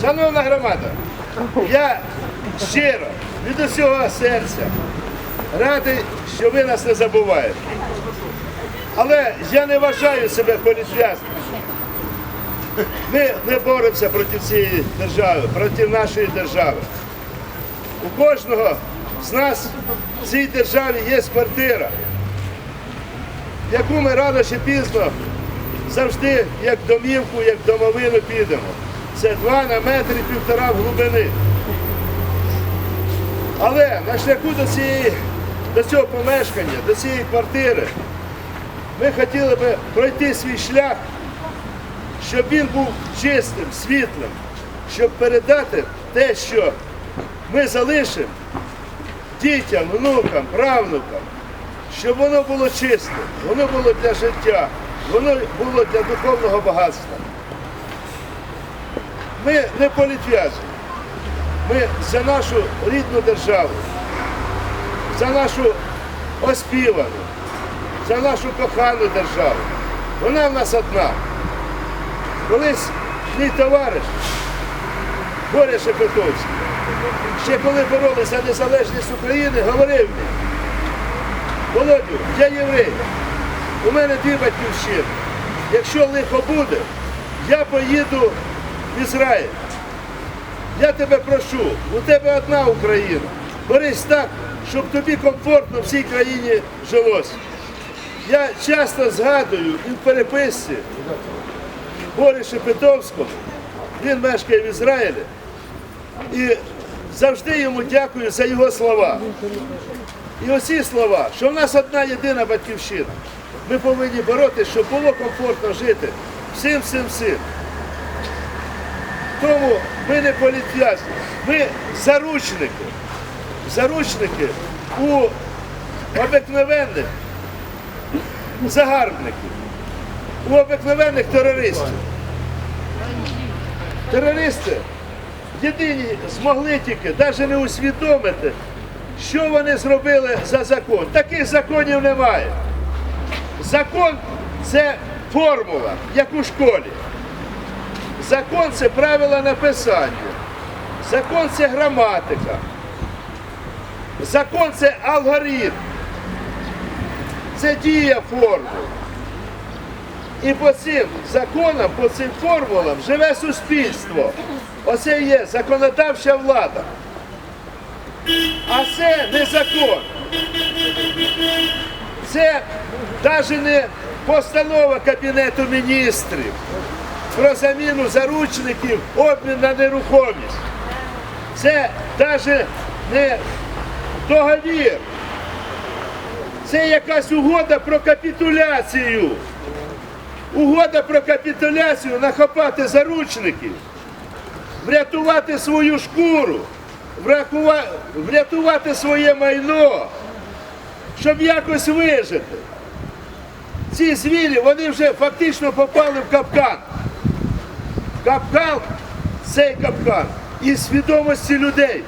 Шановна громада, я щиро від усього серця радий, що ви нас не забуваєте. Але я не вважаю себе політв'язним. Ми не боремося проти цієї держави, проти нашої держави. У кожного з нас в цій державі є квартира, яку ми рано чи пізно завжди як домівку, як домовину підемо. Це два на метр і півтора в глибини. Але на шляху до, цієї, до цього помешкання, до цієї квартири, ми хотіли би пройти свій шлях, щоб він був чистим, світлим, щоб передати те, що ми залишимо дітям, внукам, правнукам, щоб воно було чистим, воно було для життя, воно було для духовного багатства. Ми не політв'язні. Ми за нашу рідну державу, за нашу оспівану, за нашу кохану державу. Вона в нас одна. Колись мій товариш Боря Шепетовський, ще коли боролися за незалежність України, говорив мені, Володю, я єврей, у мене дві батьківщини. Якщо лихо буде, я поїду в Ізраїль. Я тебе прошу, у тебе одна Україна. Борись так, щоб тобі комфортно в цій країні жилось. Я часто згадую і в переписці Борі Шепетовського, він мешкає в Ізраїлі. І завжди йому дякую за його слова. І оці слова, що в нас одна єдина батьківщина. Ми повинні боротися, щоб було комфортно жити всім, всім, всім. Тому ми не політв'язні, ми заручники. Заручники у обикновенних загарбників, у обикновенних терористів. Терористи єдині змогли тільки навіть не усвідомити, що вони зробили за закон. Таких законів немає. Закон це формула, як у школі. Закон це правила написання. Закон це граматика. Закон це алгоритм. Це дія формул. І по цим законам, по цим формулам живе суспільство. Оце є законодавча влада. А це не закон. Це не постанова Кабінету міністрів про заміну заручників, обмін на нерухомість. Це навіть не договір. Це якась угода про капітуляцію. Угода про капітуляцію нахопати заручників, врятувати свою шкуру, врятувати своє майно, щоб якось вижити. Ці звірі, вони вже фактично попали в капкан. Капкан цей капкан із свідомості людей.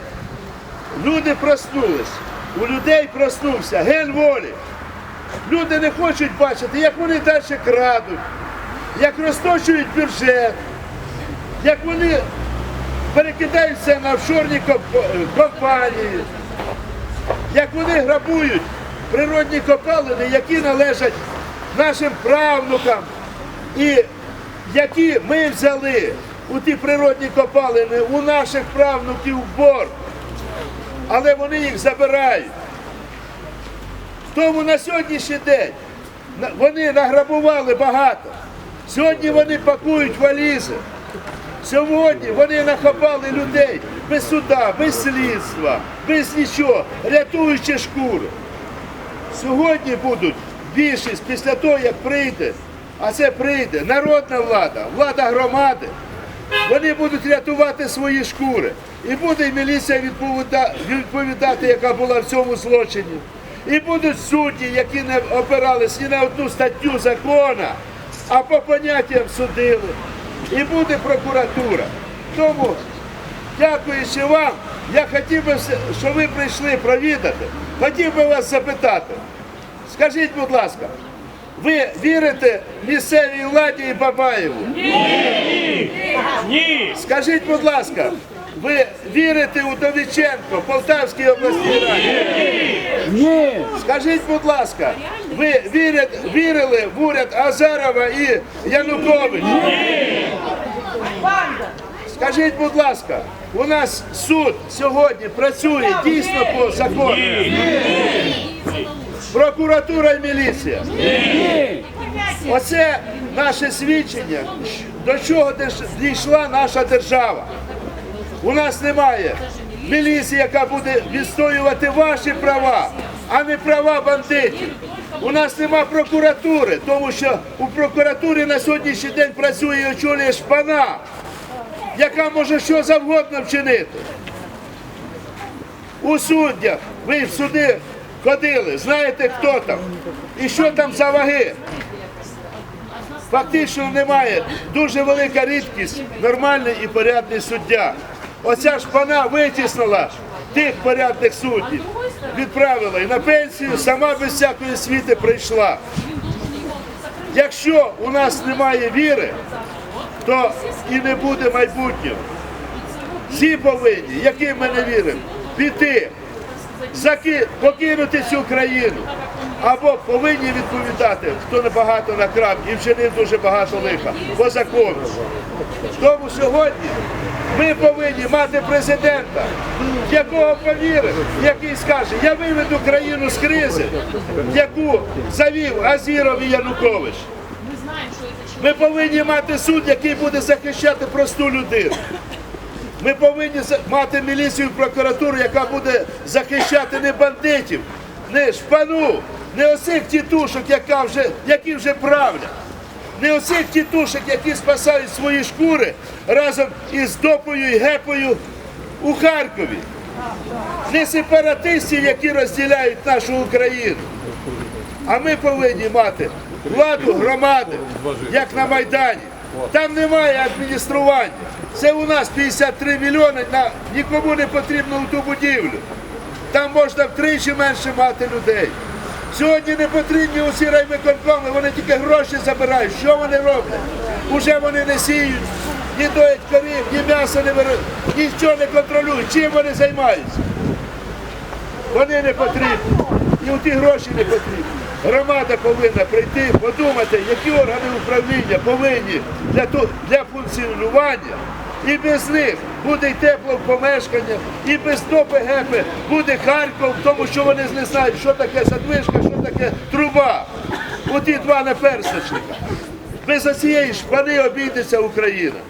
Люди проснулись. У людей проснувся ген волі. Люди не хочуть бачити, як вони далі крадуть, як розточують бюджет, як вони перекидаються на офшорні комп- компанії, як вони грабують природні копалини, які належать нашим правнукам, і які ми взяли у ті природні копалини у наших правнуків борг, але вони їх забирають. Тому на сьогоднішній день вони награбували багато. Сьогодні вони пакують валізи. Сьогодні вони нахапали людей без суда, без слідства, без нічого, рятуючи шкури. Сьогодні будуть більшість після того, як прийде, а це прийде народна влада, влада громади. Вони будуть рятувати свої шкури. І буде міліція відповіда- відповідати, яка була в цьому злочині. І будуть судді, які не опирались ні на одну статтю закона, а по поняттям судили. І буде прокуратура. Тому, дякуючи вам, я хотів би, що ви прийшли провідати, хотів би вас запитати. Скажіть, будь ласка, Ви вірите місцевій владі і Бабаєву? Ні! Скажіть, будь ласка, ви вірите у Довіченко, Полтавській обласній раді? Ні, Скажіть, будь ласка, ви вірите, вірили в уряд Азарова і Януковича? Скажіть, будь ласка, у нас суд сьогодні працює дійсно по закону? Прокуратура і міліція. Оце наше свідчення, до чого дійшла наша держава. У нас немає міліції, яка буде відстоювати ваші права, а не права бандитів. У нас нема прокуратури, тому що у прокуратурі на сьогоднішній день працює і очолює шпана, яка може що завгодно вчинити. У суддях ви в суди ходили, знаєте, хто там і що там за ваги. Фактично немає. Дуже велика рідкість, нормальний і порядний суддя. Оця ж пана витіснила тих порядних суддів, відправила і на пенсію, сама без всякої освіти прийшла. Якщо у нас немає віри, то і не буде майбутнього. Всі повинні, яким ми не віримо, піти, заки, покинути цю країну. Або повинні відповідати, хто небагато накрав і вчинив дуже багато лиха по закону. Тому сьогодні ми повинні мати президента, якого повірив, який скаже, я виведу країну з кризи, яку завів Азіров і Янукович. Ми повинні мати суд, який буде захищати просту людину. Ми повинні мати міліцію і прокуратуру, яка буде захищати не бандитів, не шпану, не оцих тітушок, яка вже, які вже правлять. Не оцих тітушок, які спасають свої шкури разом із допою і гепою у Харкові. Не сепаратистів, які розділяють нашу Україну. А ми повинні мати владу громади, як на Майдані. Там немає адміністрування. Це у нас 53 мільйони, на, нікому не потрібно у ту будівлю. Там можна втричі менше мати людей. Сьогодні не потрібні усі райвиконкоми, вони тільки гроші забирають. Що вони роблять? Уже вони не сіють, ні доять корів, ні м'яса не беруть, нічого не контролюють. Чим вони займаються? Вони не потрібні. І у ті гроші не потрібні. Громада повинна прийти, подумати, які органи управління повинні для, для функціонування. І без них буде й тепло в помешканнях, і без топи гепи буде Харків, тому що вони не знають, що таке задвижка, що таке труба. Оті два наперсточника. Без цієї шпани обійдеться Україна.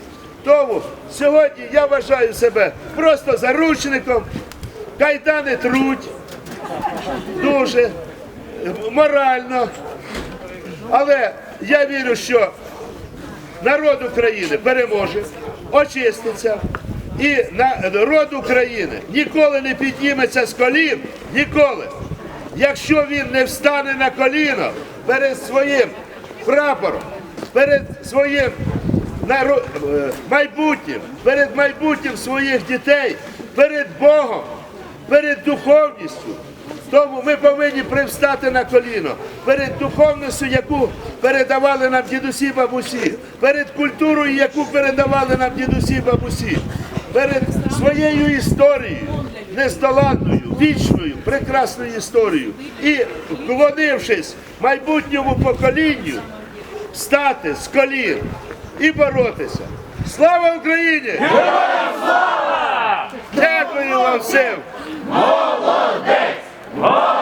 Тому сьогодні я вважаю себе просто заручником, кайдани труть дуже морально. Але я вірю, що народ України переможе, очиститься. І народ України ніколи не підніметься з колін, ніколи. Якщо він не встане на коліно перед своїм прапором, перед своїм е, майбутнім, перед майбутнім своїх дітей, перед Богом, перед духовністю. Тому ми повинні привстати на коліно перед духовністю, яку передавали нам дідусі бабусі, перед культурою, яку передавали нам дідусі бабусі, перед своєю історією, нездоланною, вічною, прекрасною історією і вклонившись майбутньому поколінню, стати з колін і боротися. Слава Україні! Героям слава! Дякую вам всім! Молоде! Oh!